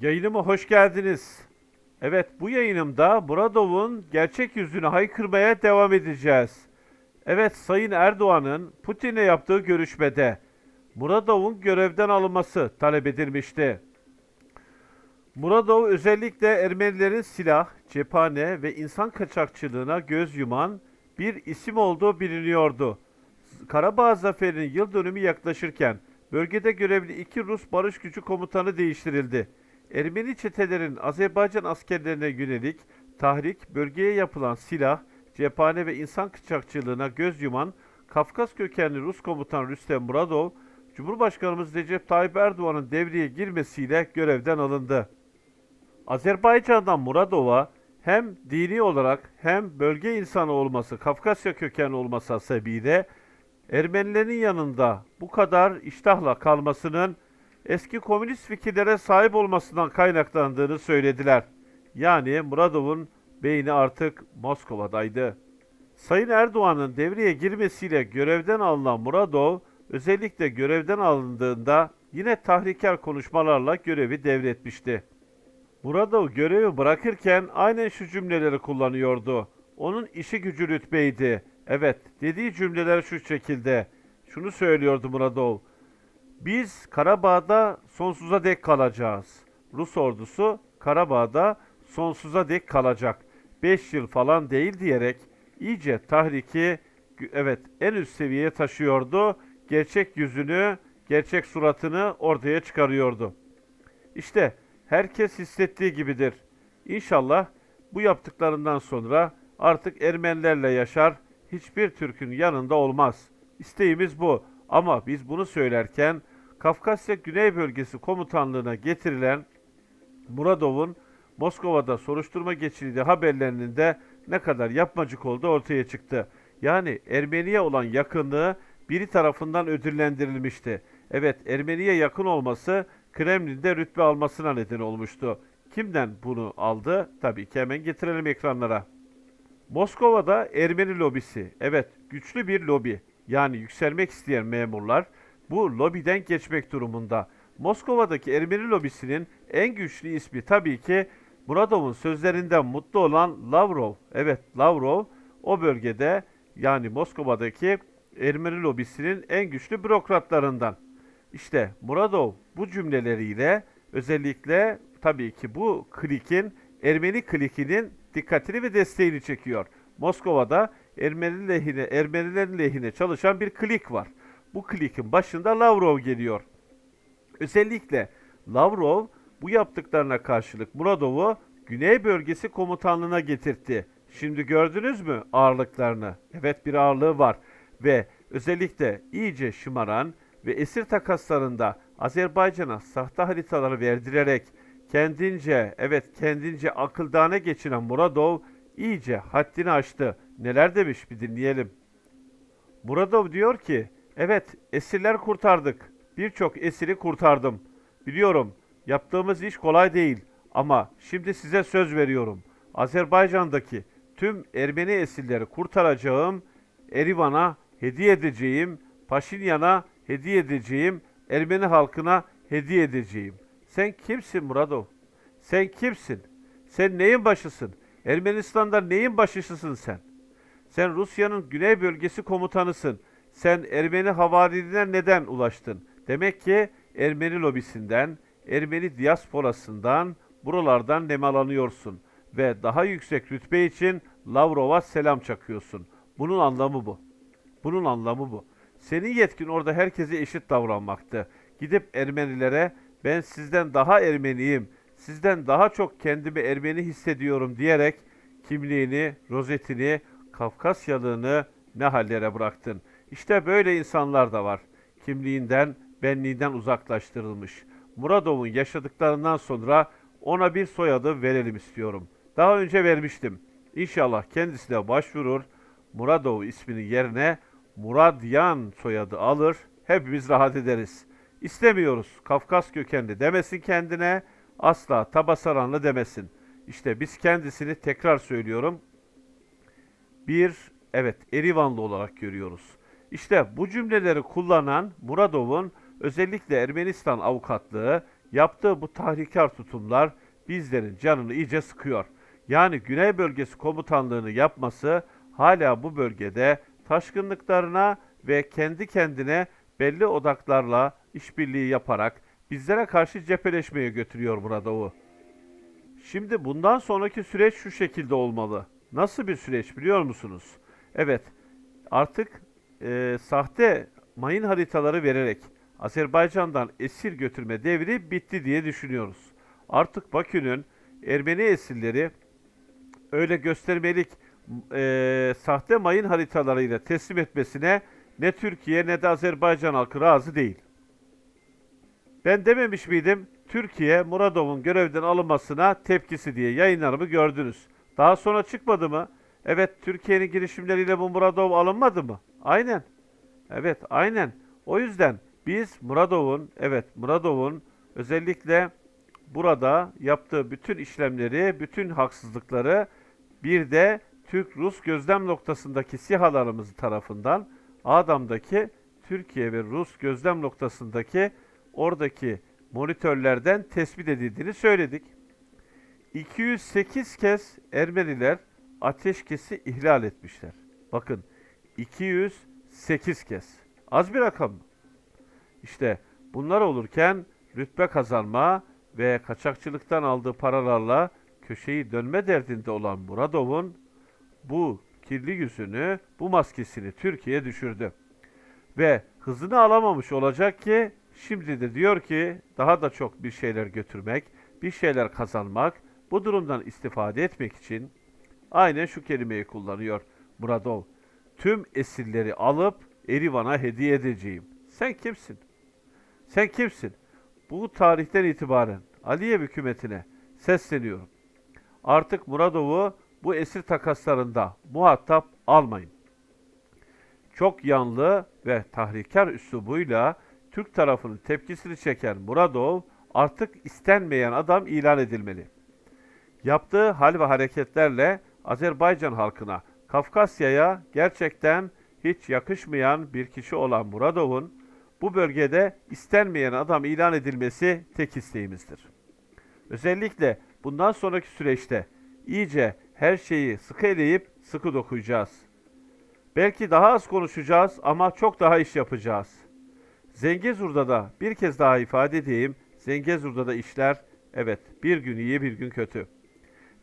Yayınıma hoş geldiniz. Evet bu yayınımda Muradov'un gerçek yüzünü haykırmaya devam edeceğiz. Evet Sayın Erdoğan'ın Putin'le yaptığı görüşmede Muradov'un görevden alınması talep edilmişti. Muradov özellikle Ermenilerin silah, cephane ve insan kaçakçılığına göz yuman bir isim olduğu biliniyordu. Karabağ Zaferi'nin yıl dönümü yaklaşırken bölgede görevli iki Rus barış gücü komutanı değiştirildi. Ermeni çetelerin Azerbaycan askerlerine yönelik tahrik, bölgeye yapılan silah, cephane ve insan kaçakçılığına göz yuman Kafkas kökenli Rus komutan Rüstem Muradov, Cumhurbaşkanımız Recep Tayyip Erdoğan'ın devreye girmesiyle görevden alındı. Azerbaycan'dan Muradov'a hem dini olarak hem bölge insanı olması, Kafkasya kökenli olması hasebiyle Ermenilerin yanında bu kadar iştahla kalmasının eski komünist fikirlere sahip olmasından kaynaklandığını söylediler. Yani Muradov'un beyni artık Moskova'daydı. Sayın Erdoğan'ın devreye girmesiyle görevden alınan Muradov, özellikle görevden alındığında yine tahrikar konuşmalarla görevi devretmişti. Muradov görevi bırakırken aynen şu cümleleri kullanıyordu. Onun işi gücü rütbeydi. Evet, dediği cümleler şu şekilde. Şunu söylüyordu Muradov. Biz Karabağ'da sonsuza dek kalacağız. Rus ordusu Karabağ'da sonsuza dek kalacak. 5 yıl falan değil diyerek iyice tahriki evet en üst seviyeye taşıyordu. Gerçek yüzünü, gerçek suratını ortaya çıkarıyordu. İşte herkes hissettiği gibidir. İnşallah bu yaptıklarından sonra artık Ermenilerle yaşar, hiçbir Türk'ün yanında olmaz. İsteğimiz bu. Ama biz bunu söylerken Kafkasya Güney Bölgesi Komutanlığı'na getirilen Muradov'un Moskova'da soruşturma geçirdiği haberlerinin de ne kadar yapmacık olduğu ortaya çıktı. Yani Ermeniye olan yakınlığı biri tarafından ödüllendirilmişti. Evet Ermeniye yakın olması Kremlin'de rütbe almasına neden olmuştu. Kimden bunu aldı? Tabii ki hemen getirelim ekranlara. Moskova'da Ermeni lobisi. Evet, güçlü bir lobi. Yani yükselmek isteyen memurlar bu lobiden geçmek durumunda. Moskova'daki Ermeni lobisinin en güçlü ismi tabii ki Muradov'un sözlerinden mutlu olan Lavrov. Evet, Lavrov o bölgede yani Moskova'daki Ermeni lobisinin en güçlü bürokratlarından. İşte Muradov bu cümleleriyle özellikle tabii ki bu klikin Ermeni klikinin dikkatini ve desteğini çekiyor. Moskova'da Ermeni lehine, Ermenilerin lehine çalışan bir klik var. Bu klikin başında Lavrov geliyor. Özellikle Lavrov bu yaptıklarına karşılık Muradov'u Güney Bölgesi Komutanlığı'na getirtti. Şimdi gördünüz mü ağırlıklarını? Evet bir ağırlığı var ve özellikle iyice şımaran ve esir takaslarında Azerbaycan'a sahte haritaları verdirerek kendince evet kendince akıldağına geçiren Muradov iyice haddini aştı. Neler demiş bir dinleyelim. Muradov diyor ki, evet esirler kurtardık. Birçok esiri kurtardım. Biliyorum yaptığımız iş kolay değil ama şimdi size söz veriyorum. Azerbaycan'daki tüm Ermeni esirleri kurtaracağım, Erivan'a hediye edeceğim, Paşinyan'a hediye edeceğim, Ermeni halkına hediye edeceğim. Sen kimsin Muradov? Sen kimsin? Sen neyin başısın? Ermenistan'da neyin başısısın sen? Sen Rusya'nın güney bölgesi komutanısın. Sen Ermeni havariline neden ulaştın? Demek ki Ermeni lobisinden, Ermeni diasporasından, buralardan nemalanıyorsun. Ve daha yüksek rütbe için Lavrov'a selam çakıyorsun. Bunun anlamı bu. Bunun anlamı bu. Senin yetkin orada herkese eşit davranmaktı. Gidip Ermenilere ben sizden daha Ermeniyim, sizden daha çok kendimi Ermeni hissediyorum diyerek kimliğini, rozetini, Kafkasyalığını ne hallere bıraktın. İşte böyle insanlar da var. Kimliğinden, benliğinden uzaklaştırılmış. Muradov'un yaşadıklarından sonra ona bir soyadı verelim istiyorum. Daha önce vermiştim. İnşallah kendisi de başvurur. Muradov isminin yerine Muradyan soyadı alır. Hepimiz rahat ederiz. İstemiyoruz. Kafkas kökenli demesin kendine. Asla Tabasaranlı demesin. İşte biz kendisini tekrar söylüyorum bir evet Erivanlı olarak görüyoruz. İşte bu cümleleri kullanan Muradov'un özellikle Ermenistan avukatlığı yaptığı bu tahrikkar tutumlar bizlerin canını iyice sıkıyor. Yani Güney Bölgesi Komutanlığı'nı yapması hala bu bölgede taşkınlıklarına ve kendi kendine belli odaklarla işbirliği yaparak bizlere karşı cepheleşmeye götürüyor burada o. Şimdi bundan sonraki süreç şu şekilde olmalı. Nasıl bir süreç biliyor musunuz? Evet, artık e, sahte mayın haritaları vererek Azerbaycan'dan esir götürme devri bitti diye düşünüyoruz. Artık Bakü'nün Ermeni esirleri öyle göstermelik e, sahte mayın haritalarıyla teslim etmesine ne Türkiye ne de Azerbaycan halkı razı değil. Ben dememiş miydim? Türkiye Muradov'un görevden alınmasına tepkisi diye yayınlarımı gördünüz. Daha sonra çıkmadı mı? Evet Türkiye'nin girişimleriyle bu Muradov alınmadı mı? Aynen. Evet aynen. O yüzden biz Muradov'un evet Muradov'un özellikle burada yaptığı bütün işlemleri, bütün haksızlıkları bir de Türk-Rus gözlem noktasındaki sihalarımız tarafından Adam'daki Türkiye ve Rus gözlem noktasındaki oradaki monitörlerden tespit edildiğini söyledik. 208 kez Ermeniler ateşkesi ihlal etmişler. Bakın 208 kez. Az bir rakam mı? İşte bunlar olurken rütbe kazanma ve kaçakçılıktan aldığı paralarla köşeyi dönme derdinde olan Muradov'un bu kirli yüzünü, bu maskesini Türkiye düşürdü. Ve hızını alamamış olacak ki şimdi de diyor ki daha da çok bir şeyler götürmek, bir şeyler kazanmak, bu durumdan istifade etmek için aynen şu kelimeyi kullanıyor Muradov. Tüm esirleri alıp Erivan'a hediye edeceğim. Sen kimsin? Sen kimsin? Bu tarihten itibaren Aliyev hükümetine sesleniyorum. Artık Muradov'u bu esir takaslarında muhatap almayın. Çok yanlı ve tahrikkar üslubuyla Türk tarafının tepkisini çeken Muradov artık istenmeyen adam ilan edilmeli. Yaptığı hal ve hareketlerle Azerbaycan halkına, Kafkasya'ya gerçekten hiç yakışmayan bir kişi olan Muradov'un bu bölgede istenmeyen adam ilan edilmesi tek isteğimizdir. Özellikle bundan sonraki süreçte iyice her şeyi sıkı eleyip sıkı dokuyacağız. Belki daha az konuşacağız ama çok daha iş yapacağız. Zengezur'da da bir kez daha ifade edeyim. Zengezur'da da işler evet bir gün iyi bir gün kötü.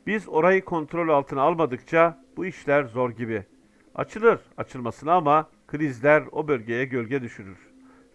Biz orayı kontrol altına almadıkça bu işler zor gibi. Açılır açılmasına ama krizler o bölgeye gölge düşürür.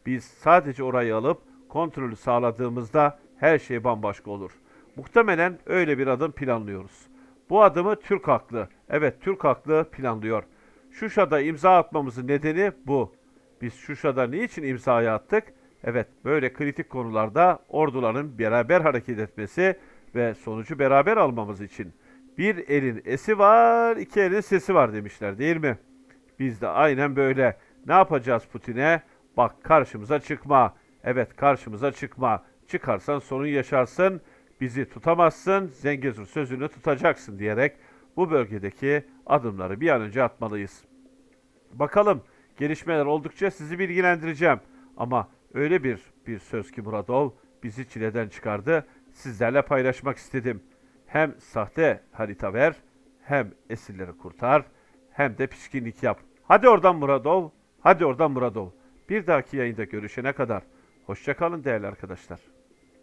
Biz sadece orayı alıp kontrolü sağladığımızda her şey bambaşka olur. Muhtemelen öyle bir adım planlıyoruz. Bu adımı Türk haklı, evet Türk haklı planlıyor. Şuşa'da imza atmamızın nedeni bu. Biz Şuşa'da niçin imzayı attık? Evet böyle kritik konularda orduların beraber hareket etmesi ve sonucu beraber almamız için. Bir elin esi var, iki elin sesi var demişler değil mi? Biz de aynen böyle. Ne yapacağız Putin'e? Bak karşımıza çıkma. Evet karşımıza çıkma. Çıkarsan sorun yaşarsın. Bizi tutamazsın. Zengezur sözünü tutacaksın diyerek bu bölgedeki adımları bir an önce atmalıyız. Bakalım gelişmeler oldukça sizi bilgilendireceğim. Ama öyle bir bir söz ki Muradov bizi çileden çıkardı. Sizlerle paylaşmak istedim. Hem sahte harita ver, hem esirleri kurtar, hem de pişkinlik yap. Hadi oradan Muradov, hadi oradan Muradov. Bir dahaki yayında görüşene kadar. Hoşçakalın değerli arkadaşlar.